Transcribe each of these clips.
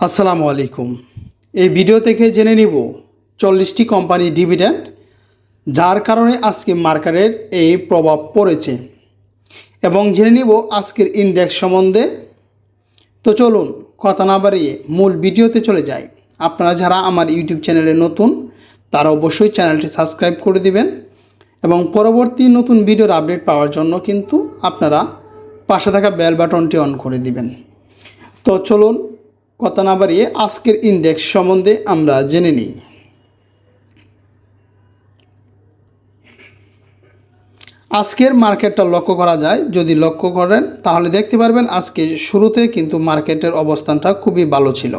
আসসালামু আলাইকুম। এই ভিডিও থেকে জেনে নিব চল্লিশটি কোম্পানি ডিভিডেন্ড, যার কারণে আজকে মার্কেটের এই প্রভাব পড়েছে। এবং জেনে নিব আজকের ইন্ডেক্স সম্বন্ধে। তো চলুন, কথা না বাড়িয়ে মূল ভিডিওতে চলে যাই। আপনারা যারা আমার ইউটিউব চ্যানেলে নতুন, তারা অবশ্যই চ্যানেলটি সাবস্ক্রাইব করে দিবেন এবং পরবর্তী নতুন ভিডিওর আপডেট পাওয়ার জন্য কিন্তু আপনারা পাশে থাকা বেল বাটনটি অন করে দিবেন। তো চলুন কথা না বাড়িয়ে আজকের ইন্ডেক্স সম্বন্ধে আমরা জেনে নিই। আজকের মার্কেটটা লক্ষ্য করা যায়। যদি লক্ষ্য করেন, তাহলে দেখতে পারবেন আজকে শুরুতে কিন্তু মার্কেটের অবস্থানটা খুবই ভালো ছিল।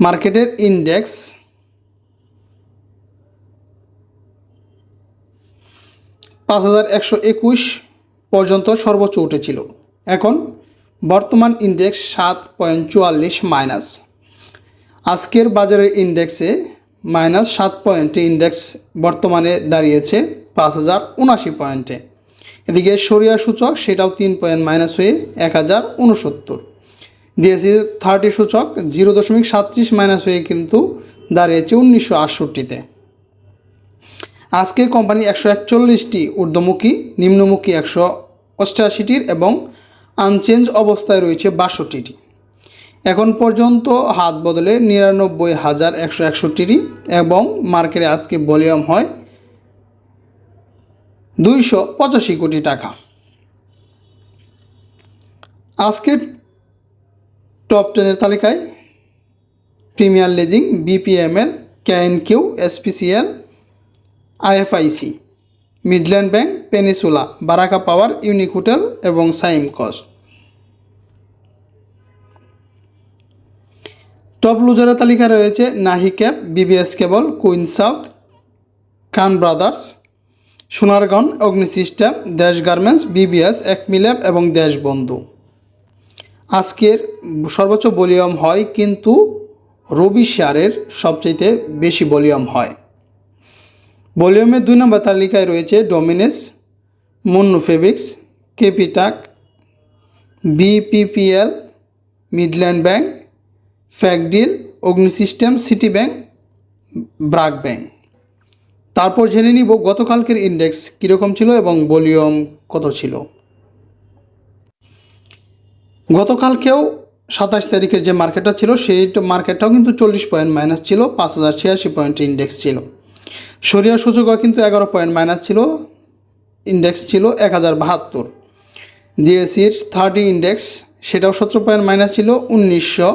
মার্কেটের ইন্ডেক্স পাঁচ হাজার একশো একুশ পর্যন্ত সর্বোচ্চ উঠেছিল। এখন বর্তমান ইন্ডেক্স সাত পয়েন্ট চুয়াল্লিশ মাইনাস আজকের বাজারের ইন্ডেক্সে মাইনাস সাত পয়েন্টে ইন্ডেক্স বর্তমানে দাঁড়িয়েছে পাঁচ হাজার উনাশি পয়েন্টে। এদিকে সরিয়া সূচক সেটাও তিন পয়েন্ট মাইনাস হয়ে এক হাজার উনসত্তর। ডিএসসি থার্টি সূচক জিরো দশমিক সাতত্রিশ মাইনাস হয়ে কিন্তু দাঁড়িয়েছে উনিশশো আটষট্টিতে। আজকে কোম্পানি একশো একচল্লিশটি ঊর্ধ্বমুখী, নিম্নমুখী একশো অষ্টাশিটির এবং আনচেঞ্জ অবস্থায় রয়েছে বাষট্টিটি। এখন পর্যন্ত হাত বদলে নিরানব্বই হাজার একশো একষট্টিটি এবং মার্কেটে আজকে ভলিউম হয় দুইশো পঁচাশি কোটি টাকা। আজকে টপ টেনের তালিকায় প্রিমিয়ার লেজিং, বিপিএমএল ক্যাএন Q SPCL, IFIC, Midland bank Peninsula Baraka power, unique hotel এবং সাইম কস্ট টপ লুজারের তালিকায় রয়েছে Nahee cap BBS cable, queen south Khan brothers Sonargaon Agni system, দেশ গার্মেন্টস বিবিএস একমিল্যাব এবং দেশবন্ধু আজকের সর্বোচ্চ ভলিউম হয় কিন্তু রবি শেয়ারের সবচাইতে বেশি ভলিউম হয়। ভলিউমের দুই নম্বর তালিকায় রয়েছে ডোমিনেস, মুন্নু ফেবিক্স কেপিটাক BPPL, Midland bank ফ্যাকডিল Agni system city bank, BRAC bank. তারপর জেনে নিব গতকালকের ইন্ডেক্স কীরকম ছিল এবং ভলিউম কত ছিল। গতকালকেও সাতাশ তারিখের যে মার্কেটটা ছিল, সেই মার্কেটটাও কিন্তু চল্লিশ পয়েন্ট মাইনাস ছিল, পাঁচ হাজার ছিয়াশি পয়েন্ট ইন্ডেক্স ছিল। সরিয়া সূচকও কিন্তু এগারো পয়েন্ট মাইনাস ছিল, ইন্ডেক্স ছিল এক হাজার বাহাত্তর। ডিএসির থার্টি ইন্ডেক্স, সেটাও সতেরো পয়েন্ট মাইনাস ছিল, উনিশশো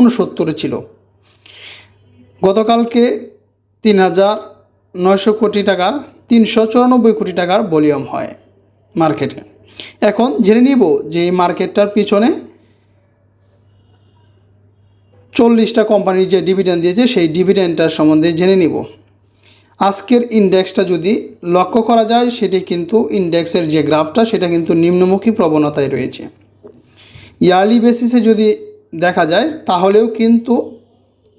উনসত্তরে ছিল। গতকালকে তিন হাজার নয়শো কোটি টাকার তিনশো চুরানব্বই কোটি টাকার ভলিউম হয় মার্কেটে। এখন জেনে নিব যে এই মার্কেটটার পিছনে চল্লিশটা কোম্পানির যে ডিভিডেন্ড দিয়েছে, সেই ডিভিডেন্ডটার সম্বন্ধে জেনে নিব। আজকের ইন্ডেক্সটা যদি লক্ষ্য করা যায়, সেটি কিন্তু ইন্ডেক্সের যে গ্রাফটা সেটা কিন্তু নিম্নমুখী প্রবণতায় রয়েছে। ইয়ারলি বেসিসে যদি দেখা যায়, তাহলেও কিন্তু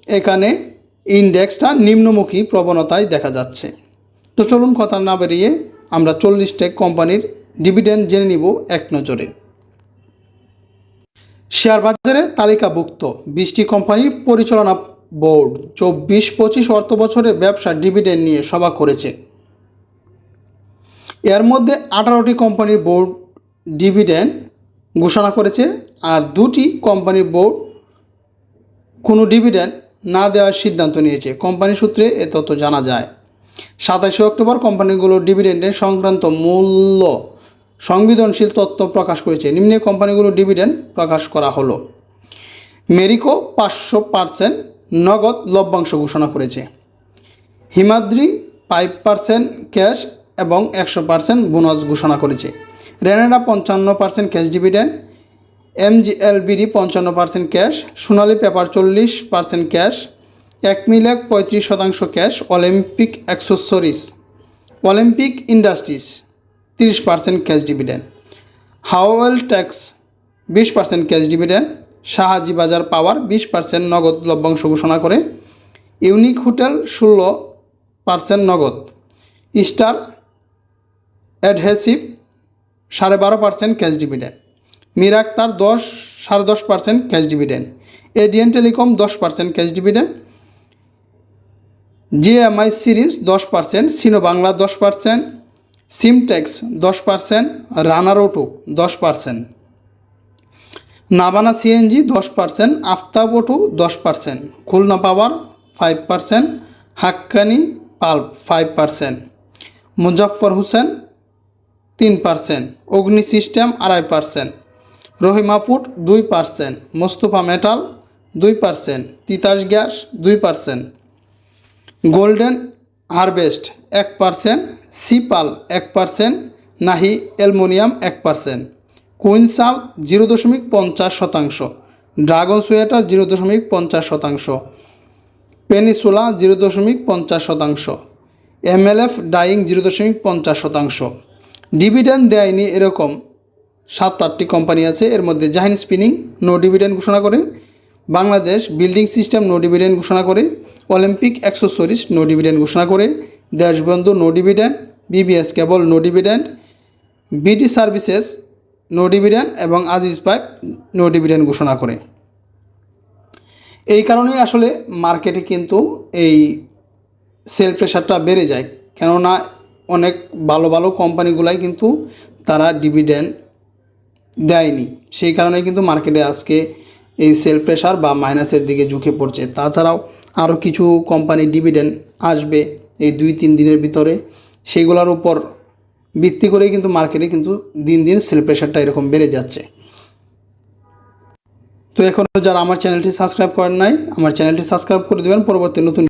এখানে ইন্ডেক্সটা নিম্নমুখী প্রবণতায় দেখা যাচ্ছে। তো চলুন কথা না বেরিয়ে আমরা চল্লিশটা কোম্পানির ডিভিডেন্ড জেনে নিব এক নজরে। শেয়ার বাজারে তালিকাভুক্ত বিশটি কোম্পানির পরিচালনা বোর্ড চব্বিশ পঁচিশ অর্থ বছরে ব্যবসা ডিভিডেন্ড নিয়ে সভা করেছে। এর মধ্যে আঠারোটি কোম্পানির বোর্ড ডিভিডেন্ড ঘোষণা করেছে আর দুটি কোম্পানির বোর্ড কোনো ডিভিডেন্ড না দেওয়ার সিদ্ধান্ত নিয়েছে। কোম্পানি সূত্রে এ তথ্য জানা যায়। সাতাশে অক্টোবর কোম্পানিগুলোর ডিভিডেন্ডের সংক্রান্ত মূল্য সংবেদনশীল তথ্য প্রকাশ করেছে। নিম্নে কোম্পানিগুলোর ডিভিডেন্ড প্রকাশ করা হলো। মেরিকো পাঁচশো পার্সেন্ট নগদ লভ্যাংশ ঘোষণা করেছে। হিমাদ্রি ফাইভ পার্সেন্ট ক্যাশ এবং একশো পার্সেন্ট বোনাস ঘোষণা করেছে। রেনেডা পঞ্চান্ন পার্সেন্ট ক্যাশ ডিভিডেন্ড এমজিএলবিডি পঞ্চান্ন পার্সেন্ট ক্যাশ সোনালী পেপার চল্লিশ পার্সেন্ট ক্যাশ এক মিলাক পঁয়ত্রিশ শতাংশ cash Olympic accessories Olympic industries তিরিশ পার্সেন্ট ক্যাশ ডিভিডেন্ড হাওয়েল ট্যাক্স বিশ percent cash dividend Shahjibazar power বিশ পার্সেন্ট নগদ লভ্যাংশ ঘোষণা করে ইউনিক হোটেল ষোলো পার্সেন্ট নগদ স্টার অ্যাডহেসিভ সাড়ে বারো পার্সেন্ট ক্যাশ ডিভিডেন্ড। মির তার দশ, সাড়ে দশ percent cash dividend. ADN telecom দশ percent cash dividend. GMI series দশ পার্সেন্ট, সিনো বাংলা দশ পার্সেন্ট সিমটেক্স দশ পার্সেন্ট রানার অটো দশ পার্সেন্ট। নাবানা সিএনজি দশ পার্সেন্ট, আফতাব অটো দশ percent, Khulna power five percent, Haqqani pulp five percent. Muzaffar Hossain তিন পার্সেন্ট অগ্নি সিস্টেম আড়াই percent রহিমাপুট দুই পার্সেন্ট মোস্তফা মেটাল দুই পার্সেন্ট তিতাস গ্যাস দুই পার্সেন্ট গোল্ডেন হারভেস্ট এক পার্সেন্ট সিপাল এক পার্সেন্ট নাহি অ্যালমোনিয়াম এক পার্সেন্ট কুইনসাল জিরো দশমিক পঞ্চাশ শতাংশ, ড্রাগন সোয়েটার জিরো দশমিক পঞ্চাশ শতাংশ পেনিসুলা জিরো দশমিক পঞ্চাশ শতাংশ, এমএলএফ ডাইং জিরো দশমিক পঞ্চাশ শতাংশ। ডিভিডেন্ড দেয়নি এরকম। সাত আটটি কোম্পানি আছে, এর মধ্যে জাহিন স্পিনিং, নো ডিভিডেন্ড ঘোষণা করে, Bangladesh building system, no dividend ঘোষণা করে, অলিম্পিক অ্যাক্সেসরিজ নো ডিভিডেন্ড ঘোষণা করে, Deshbandhu, no dividend, BBS cable, no dividend BT services, no dividend এবং আজিজ পাইপ নো ডিভিডেন্ড ঘোষণা করে। এই কারণেই আসলে মার্কেটে কিন্তু এই সেল প্রেশারটা বেড়ে যায়। কেননা অনেক ভালো ভালো কোম্পানিগুলাই কিন্তু তারা ডিভিডেন্ড দেয়নি। সেই কারণে কিন্তু মার্কেটে আজকে এই সেল প্রেশার বা মাইনাসের দিকে ঝুঁকে পড়ছে। তাছাড়াও আরও কিছু কোম্পানি ডিভিডেন্ড আসবে এই দুই তিন দিনের ভিতরে। সেইগুলোর উপর ভিত্তি করেই কিন্তু মার্কেটে কিন্তু দিন দিন সেল প্রেশারটা এরকম বেড়ে যাচ্ছে। তো এখনও যারা আমার চ্যানেলটি সাবস্ক্রাইব করেন নাই, আমার চ্যানেলটি সাবস্ক্রাইব করে দেবেন। পরবর্তী নতুন